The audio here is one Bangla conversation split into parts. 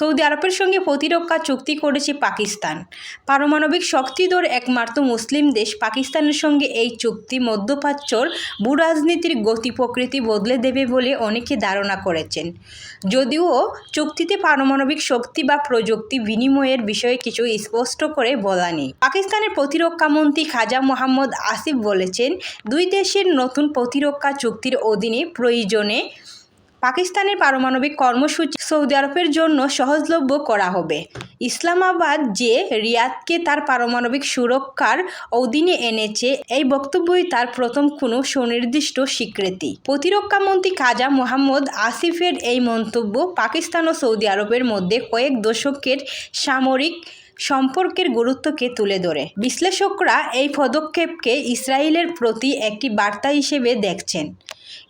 সৌদি আরবের সঙ্গে প্রতিরক্ষা চুক্তি করেছে পাকিস্তান। পারমাণবিক শক্তিধর একমাত্র মুসলিম দেশ। পাকিস্তানের সঙ্গে এই চুক্তি মধ্যপ্রাচ্যর ভূরাজনীতির গতি প্রকৃতি বদলে দেবে বলে অনেকে ধারণা করেছেন। যদিও চুক্তিতে পারমাণবিক শক্তি বা প্রযুক্তি বিনিময়ের বিষয়ে কিছু স্পষ্ট করে বলা নেই। পাকিস্তানের প্রতিরক্ষামন্ত্রী খাজা মোহাম্মদ আসিফ বলেছেন, দুই দেশের নতুন প্রতিরক্ষা চুক্তির অধীনে প্রয়োজনে পাকিস্তানের পারমাণবিক কর্মসূচি সৌদি আরবের জন্য সহজলভ্য করা হবে। ইসলামাবাদ যে রিয়াদকে তার পারমাণবিক সুরক্ষার অধীনে এনেছে, এই বক্তব্যই তার প্রথম কোনো সুনির্দিষ্ট স্বীকৃতি। প্রতিরক্ষামন্ত্রী খাজা মোহাম্মদ আসিফের এই মন্তব্য পাকিস্তান ও সৌদি আরবের মধ্যে কয়েক দশকের সামরিক সম্পর্কের গুরুত্বকে তুলে ধরে। বিশ্লেষকরা এই পদক্ষেপকে ইসরায়েলের প্রতি একটি বার্তা হিসেবে দেখছেন।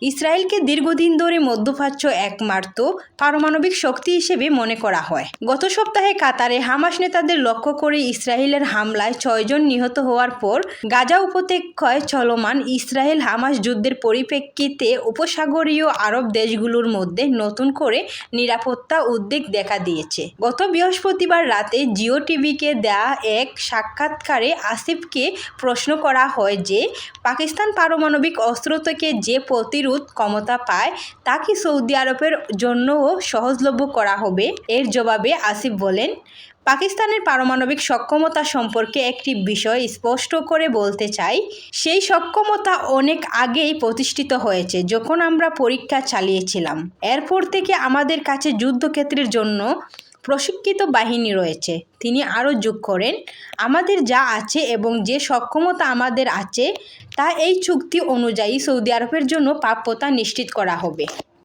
ইসরায়েলকে দীর্ঘদিন ধরে মধ্যপ্রাচ্য একমাত্র পারমাণবিক শক্তি হিসেবে মনে করা হয়। গত সপ্তাহে কাতারে হামাস নেতাদের লক্ষ্য করে ইসরায়েলের হামলায় ছয়জন নিহত হওয়ার পর গাজা উপত্যকায় চলমান ইসরায়েল হামাস যুদ্ধের পরিপ্রেক্ষিতে উপসাগরীয় আরব দেশগুলোর মধ্যে নতুন করে নিরাপত্তা উদ্বেগ দেখা দিয়েছে। গত বৃহস্পতিবার রাতে জিও টিভিকে দেয়া এক সাক্ষাৎকারে আসিফকে প্রশ্ন করা হয় যে, পাকিস্তান পারমাণবিক অস্ত্র থেকে যে প্রতিরোধ ক্ষমতা পায় তা কি সৌদি আরবের জন্যও সহজলভ্য করা হবে, এর জবাবে আসিফ বলেন। পাকিস্তানের পারমাণবিক সক্ষমতা সম্পর্কে একটি বিষয় স্পষ্ট করে বলতে চাই, সেই সক্ষমতা অনেক আগেই প্রতিষ্ঠিত হয়েছে, যখন আমরা পরীক্ষা চালিয়েছিলাম। এরপর থেকে আমাদের কাছে যুদ্ধক্ষেত্রের জন্য প্রশিক্ষিত বাহিনী রয়েছে। তিনি আরও যোগ করেন, আমাদের যা আছে এবং যে সক্ষমতা আমাদের আছে, তা এই চুক্তি অনুযায়ী সৌদি আরবের জন্য প্রাপ্যতা নিশ্চিত করা হবে।